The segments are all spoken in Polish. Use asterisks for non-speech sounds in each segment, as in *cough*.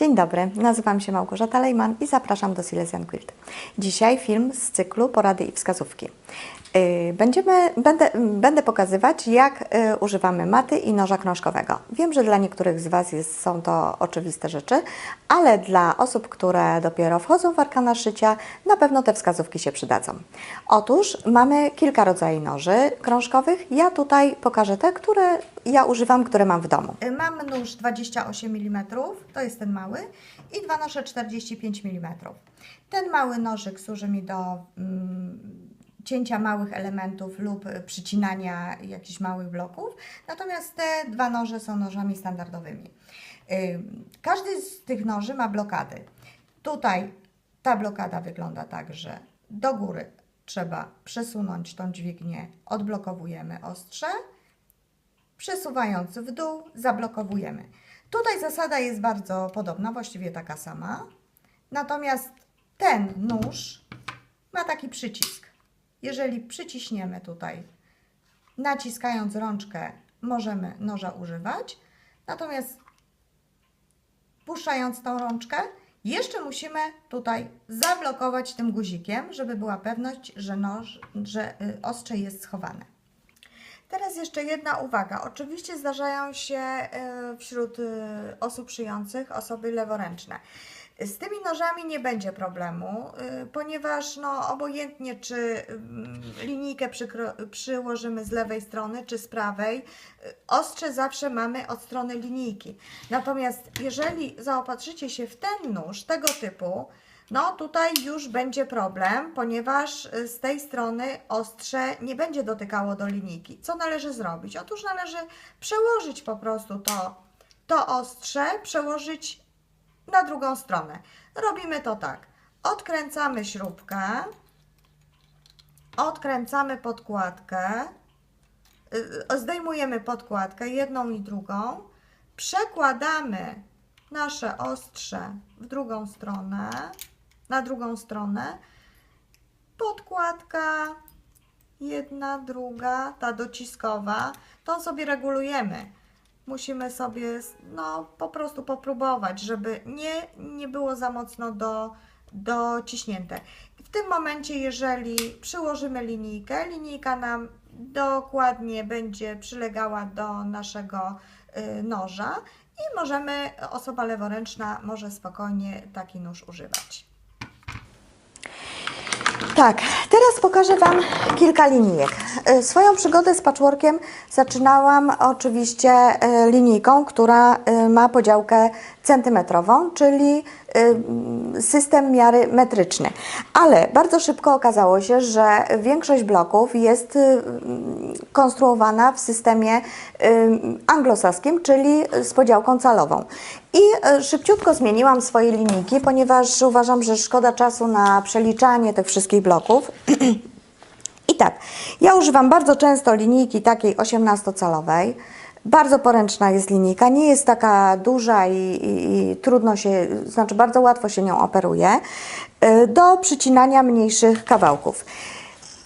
Dzień dobry, nazywam się Małgorzata Lejman i zapraszam do Silesian Quilt. Dzisiaj film z cyklu Porady i wskazówki. Yy, Będziemy, będę, będę pokazywać, jak yy, używamy maty i noża krążkowego. Wiem, że dla niektórych z Was jest, są to oczywiste rzeczy, ale dla osób, które dopiero wchodzą w arkana szycia, na pewno te wskazówki się przydadzą. Otóż mamy kilka rodzajów noży krążkowych. Ja tutaj pokażę te, które ja używam, które mam w domu. Mam nóż 28 mm, to jest ten mały, i dwa noże 45 mm. Ten mały nożyk służy mi do mm, cięcia małych elementów lub przycinania jakichś małych bloków, natomiast te dwa noże są nożami standardowymi. Ym, Każdy z tych noży ma blokady. Tutaj ta blokada wygląda tak, że do góry trzeba przesunąć tą dźwignię, odblokowujemy ostrze, przesuwając w dół, zablokowujemy. Tutaj zasada jest bardzo podobna, właściwie taka sama. Natomiast ten nóż ma taki przycisk. Jeżeli przyciśniemy tutaj, naciskając rączkę, możemy noża używać. Natomiast puszczając tą rączkę, jeszcze musimy tutaj zablokować tym guzikiem, żeby była pewność, że, noż, że y, ostrze jest schowane. Teraz jeszcze jedna uwaga. Oczywiście zdarzają się e, wśród e, osób szyjących osoby leworęczne. Z tymi nożami nie będzie problemu, e, ponieważ no, obojętnie czy mm, linijkę przyłożymy z lewej strony czy z prawej, e, ostrze zawsze mamy od strony linijki. Natomiast jeżeli zaopatrzycie się w ten nóż tego typu, no tutaj już będzie problem, ponieważ y, z tej strony ostrze nie będzie dotykało do linijki. Co należy zrobić? Otóż należy przełożyć po prostu to, to ostrze, przełożyć na drugą stronę. Robimy to tak. Odkręcamy śrubkę, odkręcamy podkładkę, y, zdejmujemy podkładkę jedną i drugą, przekładamy nasze ostrze w drugą stronę, na drugą stronę, podkładka jedna, druga, ta dociskowa, tą sobie regulujemy. Musimy sobie no, po prostu popróbować, żeby nie, nie było za mocno do, dociśnięte. W tym momencie, jeżeli przyłożymy linijkę, linijka nam dokładnie będzie przylegała do naszego y, noża i możemy, osoba leworęczna może spokojnie taki nóż używać. Tak, teraz pokażę Wam kilka linijek. Y, Swoją przygodę z patchworkiem zaczynałam oczywiście y, linijką, która y, ma podziałkę centymetrową, czyli y, system miary metryczny. Ale bardzo szybko okazało się, że większość bloków jest y, konstruowana w systemie y, anglosaskim, czyli z podziałką calową. I szybciutko zmieniłam swoje linijki, ponieważ uważam, że szkoda czasu na przeliczanie tych wszystkich bloków. *clears throat* I tak, ja używam bardzo często linijki takiej 18-calowej. Bardzo poręczna jest linijka, nie jest taka duża i, i, i trudno się, znaczy bardzo łatwo się nią operuje, y, do przycinania mniejszych kawałków.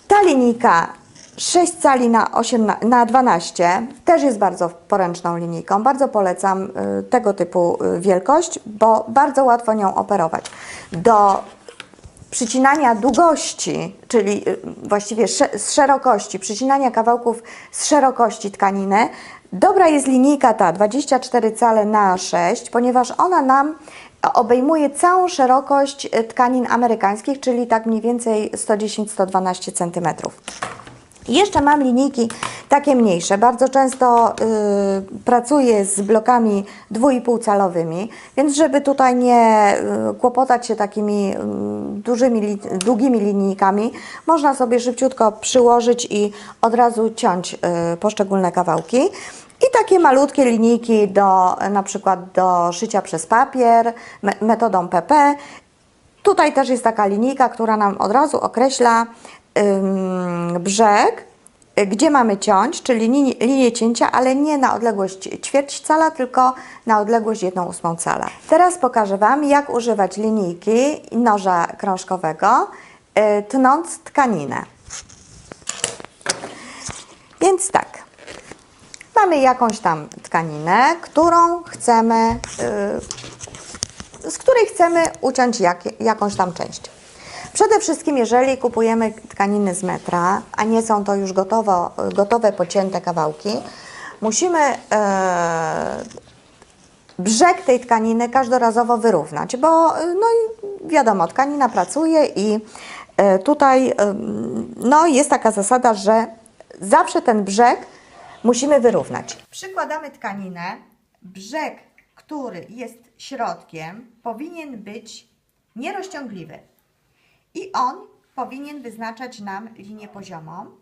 Ta linijka 6 cali na, 8, na 12 też jest bardzo poręczną linijką. Bardzo polecam y, tego typu y, wielkość, bo bardzo łatwo nią operować. Do przycinania długości, czyli właściwie z szerokości, przycinania kawałków z szerokości tkaniny, dobra jest linijka ta 24 cale na 6, ponieważ ona nam obejmuje całą szerokość y, tkanin amerykańskich, czyli tak mniej więcej 110-112 cm. Jeszcze mam linijki takie mniejsze. Bardzo często y, pracuję z blokami 2,5 calowymi, więc żeby tutaj nie y, kłopotać się takimi y, dużymi, li, długimi linijkami, można sobie szybciutko przyłożyć i od razu ciąć y, poszczególne kawałki. I takie malutkie linijki do na przykład do szycia przez papier me, metodą PP. Tutaj też jest taka linijka, która nam od razu określa brzeg, y, gdzie mamy ciąć, czyli linię, cięcia, ale nie na odległość ćwierć cala, tylko na odległość 1 ósmą cala. Teraz pokażę Wam, jak używać linijki i noża krążkowego, y, tnąc tkaninę. Więc tak, mamy jakąś tam tkaninę, którą chcemy y, której chcemy uciąć jak, jakąś tam część. Przede wszystkim, jeżeli kupujemy tkaniny z metra, a nie są to już gotowo, gotowe pocięte kawałki, musimy e, brzeg tej tkaniny każdorazowo wyrównać, bo no i wiadomo, tkanina pracuje i y, tutaj y, no, jest taka zasada, że zawsze ten brzeg musimy wyrównać. Przykładamy tkaninę, brzeg, który jest środkiem, powinien być nierozciągliwy i on powinien wyznaczać nam linię poziomą,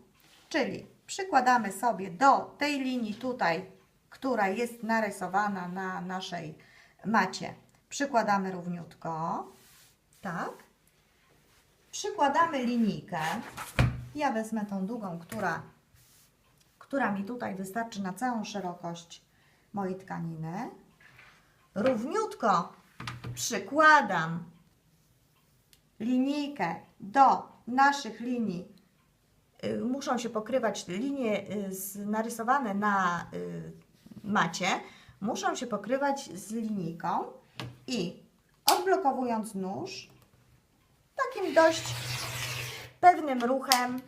czyli przykładamy sobie do tej linii tutaj, która jest narysowana na naszej macie, przykładamy równiutko, tak. Przykładamy linijkę. Ja wezmę tą długą, która, która mi tutaj wystarczy na całą szerokość mojej tkaniny. Równiutko przykładam linijkę do naszych linii. Y, Muszą się pokrywać linie y, narysowane na y, macie, muszą się pokrywać z linijką i odblokowując nóż, takim dość pewnym ruchem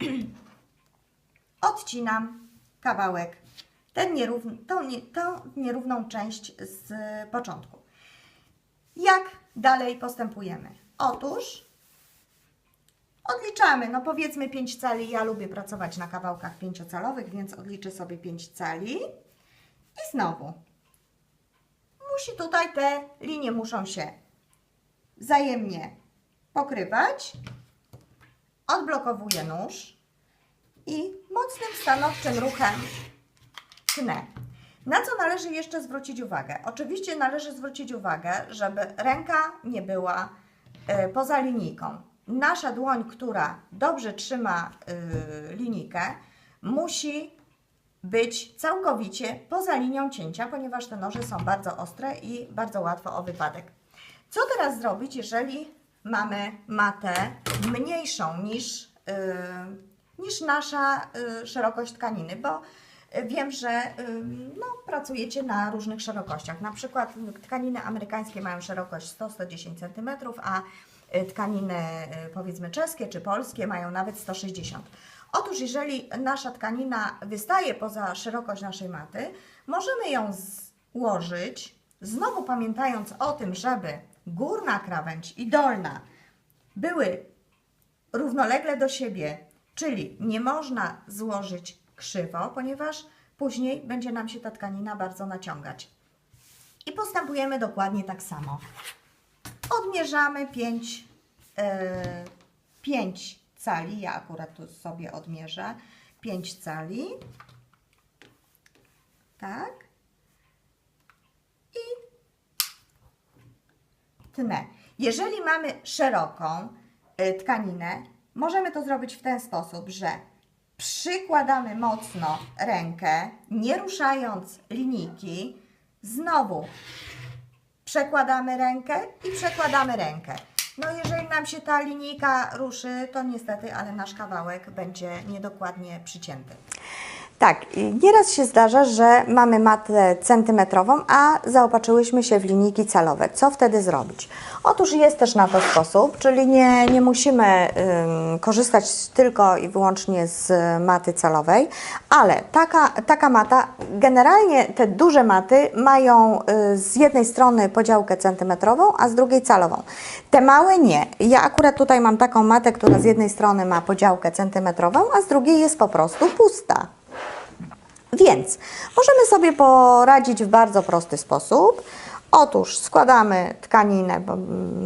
*clears throat* odcinam kawałek, ten tą, tą nierówną część z początku. Jak dalej postępujemy? Otóż odliczamy, no powiedzmy 5 cali. Ja lubię pracować na kawałkach pięciocalowych, więc odliczę sobie 5 cali. I znowu musi tutaj te linie muszą się wzajemnie pokrywać. Odblokowuję nóż i mocnym, stanowczym ruchem tnę. Na co należy jeszcze zwrócić uwagę? Oczywiście należy zwrócić uwagę, żeby ręka nie była poza linijką. Nasza dłoń, która dobrze trzyma y, linijkę, musi być całkowicie poza linią cięcia, ponieważ te noże są bardzo ostre i bardzo łatwo o wypadek. Co teraz zrobić, jeżeli mamy matę mniejszą niż, yy, niż nasza yy, szerokość tkaniny? Bo wiem, że no, pracujecie na różnych szerokościach. Na przykład tkaniny amerykańskie mają szerokość 100-110 cm, a y, tkaniny y, powiedzmy czeskie czy polskie mają nawet 160 Otóż jeżeli nasza tkanina wystaje poza szerokość naszej maty, możemy ją złożyć, znowu pamiętając o tym, żeby górna krawędź i dolna były równolegle do siebie, czyli nie można złożyć krzywo, ponieważ później będzie nam się ta tkanina bardzo naciągać. I postępujemy dokładnie tak samo. Odmierzamy 5 e, 5 cali. Ja akurat tu sobie odmierzę 5 cali. Tak. I tnę. Jeżeli mamy szeroką y, tkaninę, możemy to zrobić w ten sposób, że przykładamy mocno rękę, nie ruszając linijki, znowu przekładamy rękę i przekładamy rękę. No jeżeli nam się ta linijka ruszy, to niestety, ale nasz kawałek będzie niedokładnie przycięty. Tak, nieraz się zdarza, że mamy matę centymetrową, a zaopatrzyłyśmy się w linijki calowe. Co wtedy zrobić? Otóż jest też na to sposób, czyli nie, nie musimy ym, korzystać tylko i wyłącznie z maty calowej, ale taka, taka mata, generalnie te duże maty mają y, z jednej strony podziałkę centymetrową, a z drugiej calową. Te małe nie. Ja akurat tutaj mam taką matę, która z jednej strony ma podziałkę centymetrową, a z drugiej jest po prostu pusta. Więc możemy sobie poradzić w bardzo prosty sposób. Otóż składamy tkaninę, bo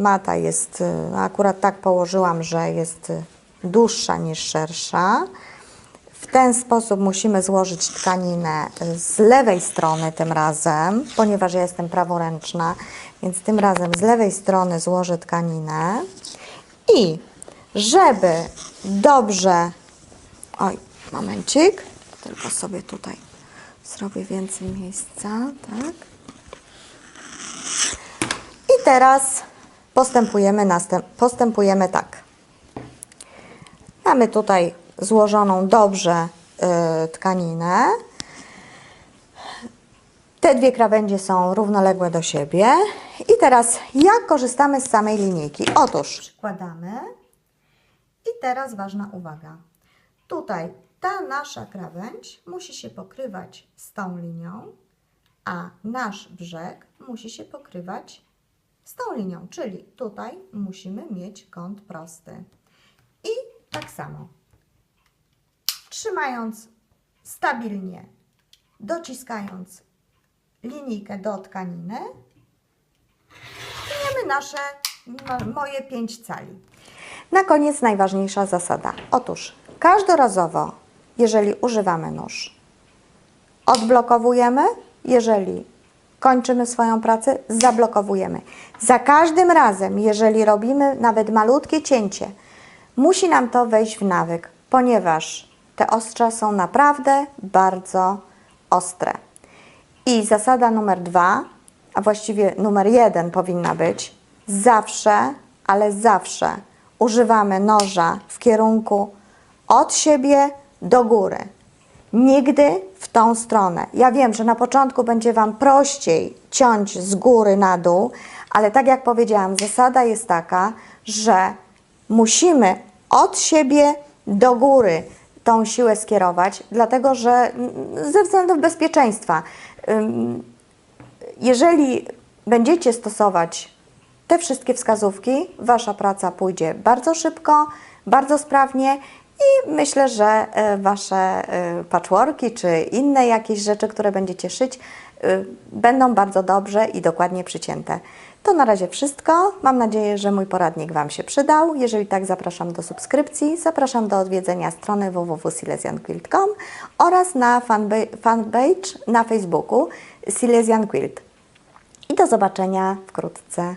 mata jest, y, akurat tak położyłam, że jest y, dłuższa niż szersza. W ten sposób musimy złożyć tkaninę z lewej strony tym razem, ponieważ ja jestem praworęczna, więc tym razem z lewej strony złożę tkaninę i żeby dobrze, oj, momencik, tylko sobie tutaj zrobię więcej miejsca, tak. I teraz postępujemy, następ, postępujemy tak. Mamy tutaj złożoną dobrze y, tkaninę. Te dwie krawędzie są równoległe do siebie I teraz jak korzystamy z samej linijki? Otóż przykładamy i teraz ważna uwaga. Tutaj ta nasza krawędź musi się pokrywać z tą linią, a nasz brzeg musi się pokrywać z tą linią, czyli tutaj musimy mieć kąt prosty. I tak samo. Trzymając stabilnie, dociskając linijkę do tkaniny, tniemy nasze, mo- moje pięć cali. Na koniec najważniejsza zasada. Otóż każdorazowo, jeżeli używamy nóż, odblokowujemy, jeżeli kończymy swoją pracę, zablokowujemy. Za każdym razem, jeżeli robimy nawet malutkie cięcie, musi nam to wejść w nawyk, ponieważ te ostrza są naprawdę bardzo ostre. I zasada numer dwa, a właściwie numer jeden powinna być, zawsze, ale zawsze używamy noża w kierunku od siebie do góry. Nigdy w tą stronę. Ja wiem, że na początku będzie Wam prościej ciąć z góry na dół, ale tak jak powiedziałam, zasada jest taka, że musimy od siebie do góry tą siłę skierować, dlatego że mm, ze względów bezpieczeństwa. jeżeli będziecie stosować te wszystkie wskazówki, Wasza praca pójdzie bardzo szybko, bardzo sprawnie i myślę, że e, Wasze e, patchworki czy inne jakieś rzeczy, które będziecie szyć, e, będą bardzo dobrze i dokładnie przycięte. To na razie wszystko. Mam nadzieję, że mój poradnik Wam się przydał. Jeżeli tak, zapraszam do subskrypcji, zapraszam do odwiedzenia strony www.silesianquilt.com oraz na fanpage na Facebooku Silesian Quilt. I do zobaczenia wkrótce.